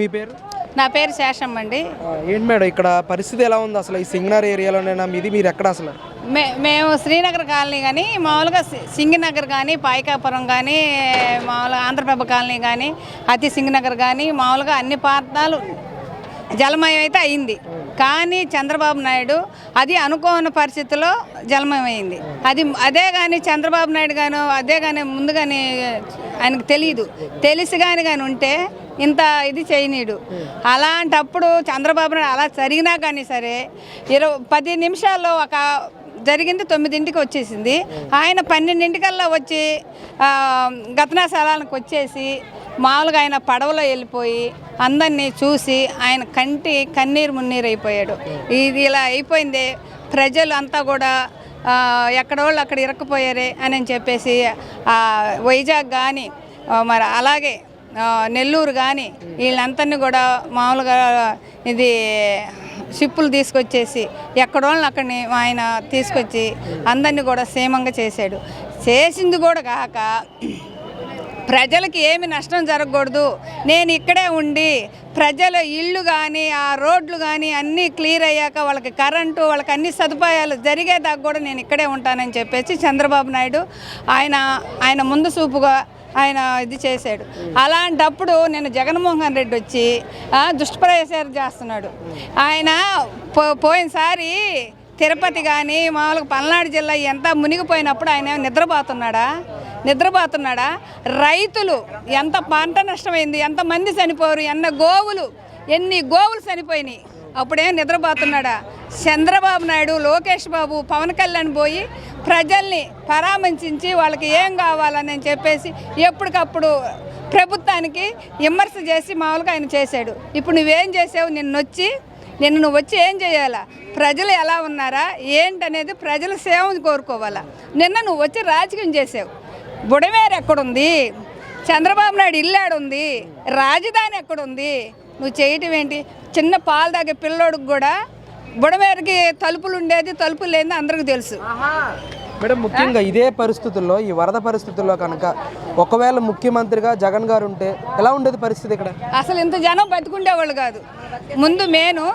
మీ పేరు? నా పేరు శేషమ్మ అండి. ఏంటి మేడం ఇక్కడ పరిస్థితి ఎలా ఉంది అసలు ఈ సింగనర్ ఏరియాలోనేనా మీది? మీరు ఎక్కడ అసలు? మే మేము శ్రీనగర్ కాలనీ కానీ మామూలుగా సింగినగర్ కానీ పాయికాపురం కానీ మామూలుగా ఆంధ్రప్రభ కాలనీ కానీ అతి సింగనగర్ కానీ మామూలుగా అన్ని ప్రాంతాలు జలమయం అయితే అయింది. కానీ చంద్రబాబు నాయుడు అది అనుకోని పరిస్థితిలో జలమయం అయింది అది అదే కానీ చంద్రబాబు నాయుడు గాను అదే కానీ ముందుగానే ఆయనకు తెలియదు తెలిసి కానీ కానీ ఉంటే ఇంత ఇది చేయనీడు. అలాంటప్పుడు చంద్రబాబు నాయుడు అలా జరిగినా కానీ సరే ఇరవై పది నిమిషాల్లో ఒక జరిగింది తొమ్మిదింటికి వచ్చేసింది. ఆయన పన్నెండింటికల్లా వచ్చి గతనా గతనాశాలకు వచ్చేసి మామూలుగా ఆయన పడవలో వెళ్ళిపోయి అందరినీ చూసి ఆయన కంటి కన్నీరు మున్నీరు అయిపోయాడు. ఇది ఇలా అయిపోయింది ప్రజలు అంతా కూడా ఆ, ఎక్కడోళ్ళు అక్కడ ఇరక్కపోయారే అని అని చెప్పేసి వైజాగ్ కానీ మరి అలాగే నెల్లూరు కానీ వీళ్ళందరినీ కూడా మామూలుగా ఇది షిప్పులు తీసుకొచ్చేసి ఎక్కడోళ్ళని అక్కడిని ఆయన తీసుకొచ్చి అందరినీ కూడా క్షేమంగా చేశాడు. చేసింది కూడా కాక ప్రజలకి ఏమి నష్టం జరగకూడదు. నేను ఇక్కడే ఉండి ప్రజల ఇళ్ళు కానీ ఆ రోడ్లు కానీ అన్నీ క్లియర్ అయ్యాక వాళ్ళకి కరెంటు వాళ్ళకి అన్ని సదుపాయాలు జరిగేదాకా కూడా నేను ఇక్కడే ఉంటానని చెప్పేసి చంద్రబాబు నాయుడు ఆయన ఆయన ముందు చూపుగా ఆయన ఇది చేశాడు. అలాంటప్పుడు నేను జగన్మోహన్ రెడ్డి వచ్చి ఆ, దుష్ప్రచారం చేస్తున్నాడు. ఆయన పో పోయినసారి తిరుపతి కానీ మామూలుగా పల్నాడు జిల్లా ఎంత మునిగిపోయినప్పుడు ఆయన నిద్రపోతున్నాడా? నిద్రపోతున్నాడా? రైతులు ఎంత పంట నష్టమైంది ఎంతమంది చనిపోరు ఎన్న గోవులు ఎన్ని గోవులు చనిపోయినాయి అప్పుడేం నిద్రపోతున్నాడా? చంద్రబాబు నాయుడు లోకేష్ బాబు పవన్ కళ్యాణ్ పోయి ప్రజల్ని పరామర్శించి వాళ్ళకి ఏం కావాలని చెప్పేసి ఎప్పటికప్పుడు ప్రభుత్వానికి విమర్శ చేసి మామూలుగా ఆయన చేశాడు. ఇప్పుడు నువ్వేం చేసావు? నిన్నొచ్చి నిన్ను నువ్వు వచ్చి ఏం చేయాలా? ప్రజలు ఎలా ఉన్నారా? ఏంటనేది ప్రజల సేవను కోరుకోవాలా? నిన్న నువ్వు వచ్చి రాజకీయం చేసావు. బుడమేరు ఎక్కడుంది? చంద్రబాబు నాయుడు ఇల్లాడుంది రాజధాని ఎక్కడుంది? నువ్వు చేయటం ఏంటి? చిన్న పాలు తాగే పిల్లోడికి కూడా బుడమేరుకి తలుపులు ఉండేది తలుపులు లేని అందరికీ తెలుసు. మేడం ముఖ్యంగా ఇదే పరిస్థితుల్లో ఈ వరద పరిస్థితుల్లో కనుక ఒకవేళ ముఖ్యమంత్రిగా జగన్ గారు ఉంటే ఎలా ఉండేది పరిస్థితి ఇక్కడ? అసలు ఇంత జనం బతుకుండేవాళ్ళు కాదు. ముందు మేను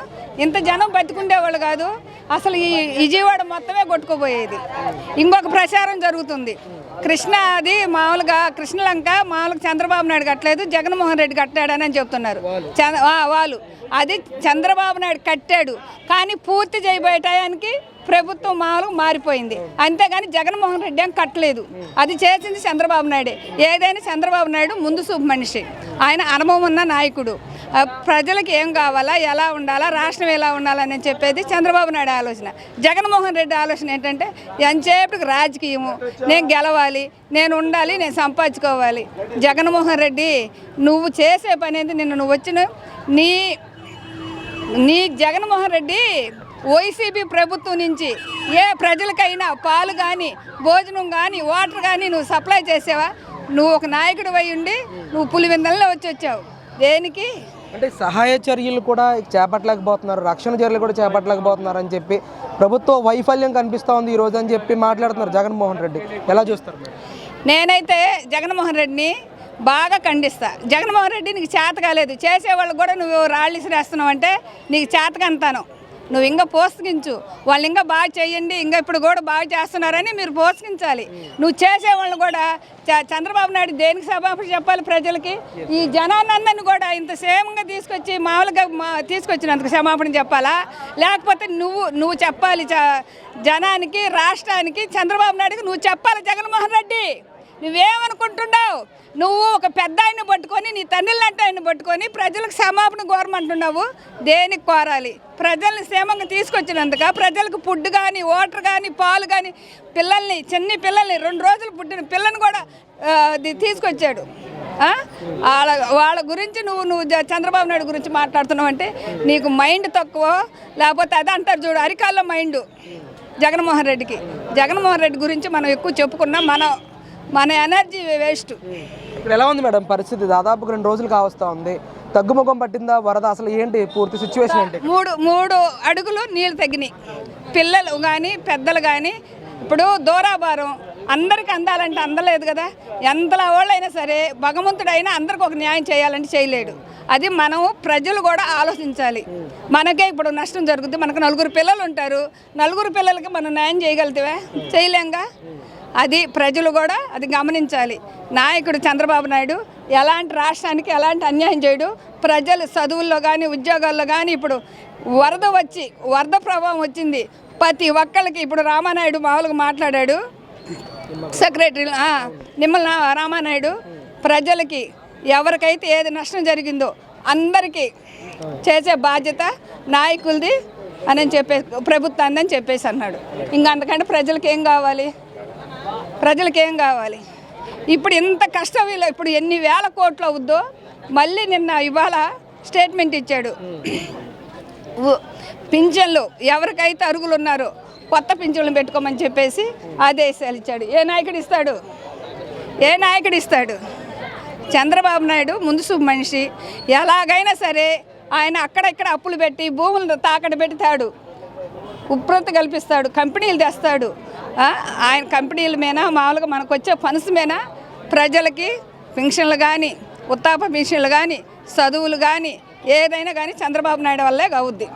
ఇంత జనం బతుకుండేవాళ్ళు కాదు. అసలు ఈ విజయవాడ మొత్తమే కొట్టుకుపోయేది. ఇంకొక ప్రచారం జరుగుతుంది. కృష్ణ అది మామూలుగా కృష్ణలంక మామూలుగా చంద్రబాబు నాయుడు కట్టలేదు జగన్మోహన్ రెడ్డి కట్టాడని అని చెప్తున్నారు. వాళ్ళు. అది చంద్రబాబు నాయుడు కట్టాడు. కానీ పూర్తి చేయబోయే టయానికి ప్రభుత్వం మామూలుగా మారిపోయింది. అంతేగాని జగన్మోహన్ రెడ్డి ఏం కట్టలేదు. అది చేసింది చంద్రబాబు నాయుడే. ఏదైనా చంద్రబాబు నాయుడు ముందు చూపు మనిషి. ఆయన అనుభవం ఉన్న నాయకుడు. ప్రజలకు ఏం కావాలా ఎలా ఉండాలా రాష్ట్రం ఎలా ఉండాలని చెప్పేది చంద్రబాబు నాయుడు ఆలోచన. జగన్మోహన్ రెడ్డి ఆలోచన ఏంటంటే ఎంతసేపటికి రాజకీయము నేను గెలవాలి నేను ఉండాలి నేను సంపాదించుకోవాలి. జగన్మోహన్ రెడ్డి నువ్వు చేసే పని ఏంది? నిన్ను నువ్వు వచ్చిన నీ నీ జగన్మోహన్ రెడ్డి వైసీపీ ప్రభుత్వం నుంచి ఏ ప్రజలకైనా పాలు కానీ భోజనం కానీ వాటర్ కానీ నువ్వు సప్లై చేసావా? నువ్వు ఒక నాయకుడు అయి ఉండి నువ్వు పులివెందల్లో వచ్చి వచ్చావు. దేనికి? అంటే సహాయ చర్యలు కూడా చేపట్టలేకపోతున్నారు రక్షణ చర్యలు కూడా చేపట్టలేకపోతున్నారు అని చెప్పి ప్రభుత్వ వైఫల్యం కనిపిస్తూ ఉంది ఈ రోజు అని చెప్పి మాట్లాడుతున్నారు జగన్మోహన్ రెడ్డి. ఎలా చూస్తారు నేనైతే జగన్మోహన్ రెడ్డిని బాగా ఖండిస్తా. జగన్మోహన్ రెడ్డి నీకు చేత కాలేదు. చేసేవాళ్ళు కూడా నువ్వు రాళ్ళు ఇసిరేస్తున్నావు అంటే నీకు చేతకంతాను నువ్వు ఇంకా పోస్తికించు వాళ్ళు ఇంకా బాగా చేయండి ఇంకా ఇప్పుడు కూడా బాగా చేస్తున్నారని మీరు పోస్తికించాలి నువ్వు చేసేవాళ్ళు కూడా చంద్రబాబు నాయుడు దేనికి సభాపతి చెప్పాలి ప్రజలకి? ఈ జనానందని కూడా ఇంత సేమంగా తీసుకొచ్చి మామూలుగా మా తీసుకొచ్చినందుకు క్షమాపణ చెప్పాలా? లేకపోతే నువ్వు నువ్వు చెప్పాలి చ- జనానికి రాష్ట్రానికి చంద్రబాబు నాయుడుకి నువ్వు చెప్పాలి జగన్మోహన్ రెడ్డి? నువ్వేమనుకుంటున్నావు? నువ్వు ఒక పెద్ద ఆయన పట్టుకొని నీ తండ్రిలాంటి ఆయన పట్టుకొని ప్రజలకు క్షమాపణ కోరమంటున్నావు? దేనికి కోరాలి? ప్రజల్ని క్షేమంగా తీసుకొచ్చినందుక ప్రజలకు ఫుడ్ కానీ వాటర్ కానీ పాలు కానీ పిల్లల్ని చిన్ని పిల్లల్ని రెండు రోజులు పుట్టిన పిల్లని కూడా అది తీసుకొచ్చాడు. వాళ్ళ వాళ్ళ గురించి నువ్వు నువ్వు జ- చంద్రబాబు నాయుడు గురించి మాట్లాడుతున్నావు అంటే నీకు మైండ్ తక్కువ? లేకపోతే అది అంటారు చూడు అరికాల్లో మైండ్ జగన్మోహన్ రెడ్డికి. జగన్మోహన్ రెడ్డి గురించి మనం ఎక్కువ చెప్పుకున్నా మన మన ఎనర్జీ వేస్ట్. ఇక్కడ ఎలా ఉంది మేడం పరిస్థితి? దాదాపు రెండు రోజులు కావస్తా ఉంది. తగ్గుముఖం పట్టిందా? వరద? అసలు ఏంటి పూర్తి సిచ్యువేషన్ ఏంటి? మూడు మూడు అడుగులు నీళ్ళు తగ్గినాయి. పిల్లలు కానీ పెద్దలు కానీ ఇప్పుడు దూరాభారం. అందరికి అందాలంటే అందలేదు కదా. ఎంతలా వాళ్ళైనా సరే భగవంతుడైనా అందరికి ఒక న్యాయం చేయాలంటే చేయలేడు. అది మనం ప్రజలు కూడా ఆలోచించాలి. మనకే ఇప్పుడు నష్టం జరుగుతుంది మనకు నలుగురు పిల్లలు ఉంటారు. నలుగురు పిల్లలకి మనం న్యాయం చేయగలుగుతావా? చేయలేంగా? అది ప్రజలు కూడా అది గమనించాలి. నాయకుడు చంద్రబాబు నాయుడు ఎలాంటి రాష్ట్రానికి ఎలాంటి అన్యాయం చేయడు. ప్రజలు చదువుల్లో కానీ ఉద్యోగాల్లో కానీ ఇప్పుడు వరద వచ్చి వరద ప్రభావం వచ్చింది. ప్రతి ఒక్కళ్ళకి ఇప్పుడు రామానాయుడు మామూలుగా మాట్లాడాడు. సెక్రటరీ నిమ్మల రామానాయుడు ప్రజలకి ఎవరికైతే ఏది నష్టం జరిగిందో అందరికీ చేసే బాధ్యత నాయకులది అని చెప్పే ప్రభుత్వాన్ని అని చెప్పేసి అన్నాడు. ఇంకా అందుకంటే ప్రజలకి ఏం కావాలి? ప్రజలకు ఏం కావాలి? ఇప్పుడు ఇంత కష్టం వీళ్ళు ఇప్పుడు ఎన్ని వేల కోట్లు అవుద్దో మళ్ళీ నిన్న ఇవాళ స్టేట్మెంట్ ఇచ్చాడు. పింఛన్లు ఎవరికైతే అరుగులు ఉన్నారో కొత్త పింఛన్లు పెట్టుకోమని చెప్పేసి ఆదేశాలు ఇచ్చాడు. ఏ నాయకుడు ఇస్తాడు? ఏ నాయకుడు ఇస్తాడు? చంద్రబాబు నాయుడు ముందు చూపు మనిషి. ఎలాగైనా సరే ఆయన అక్కడ ఇక్కడ అప్పులు పెట్టి భూములను తాకట్టు పెడతాడు. ఉప్రత కల్పిస్తాడు కంపెనీలు తెస్తాడు. ఆయన కంపెనీల మీద మామూలుగా మనకు వచ్చే ఫండ్స్ మీద ప్రజలకి పెన్షన్లు కానీ ఉత్తాప పెన్షన్లు కానీ చదువులు కానీ ఏదైనా కానీ చంద్రబాబు నాయుడు వల్లే కావుద్ది